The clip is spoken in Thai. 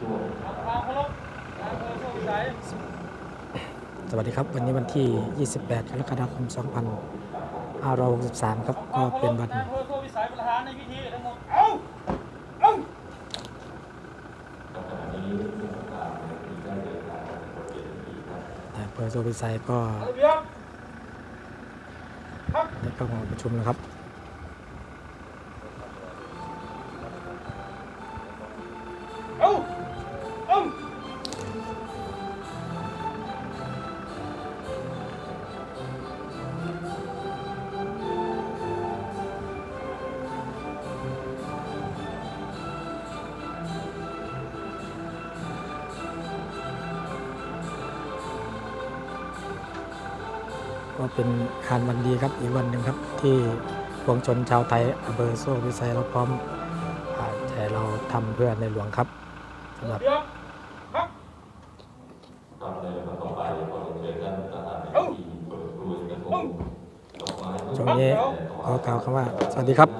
สวัสดีครับ วันนี้วันที่ 28กรกฎาคม 2563 ครับ ก็เป็นวันเพื่อโทษวิสัยประธานในพิธีทั้งหมดเอาเอานายอำเภอโซบิไซก็ระเบียบได้เข้ามาประชุมนะครับ ก็เป็นงานวันดีครับอีกวันหนึ่งครับ ที่ปวงชนชาวไทยอำเภอโซบิไซเราพร้อมอ่าแต่เราทำเพื่อในหลวงครับสำหรับระเบียบครับทำในลำดับต่อไปขอเชิญท่านประธานในเอาพิธีเปิดกรวยกระทงดอกไม้ช่วงนี้ขอกล่าวคำว่า สวัสดีครับ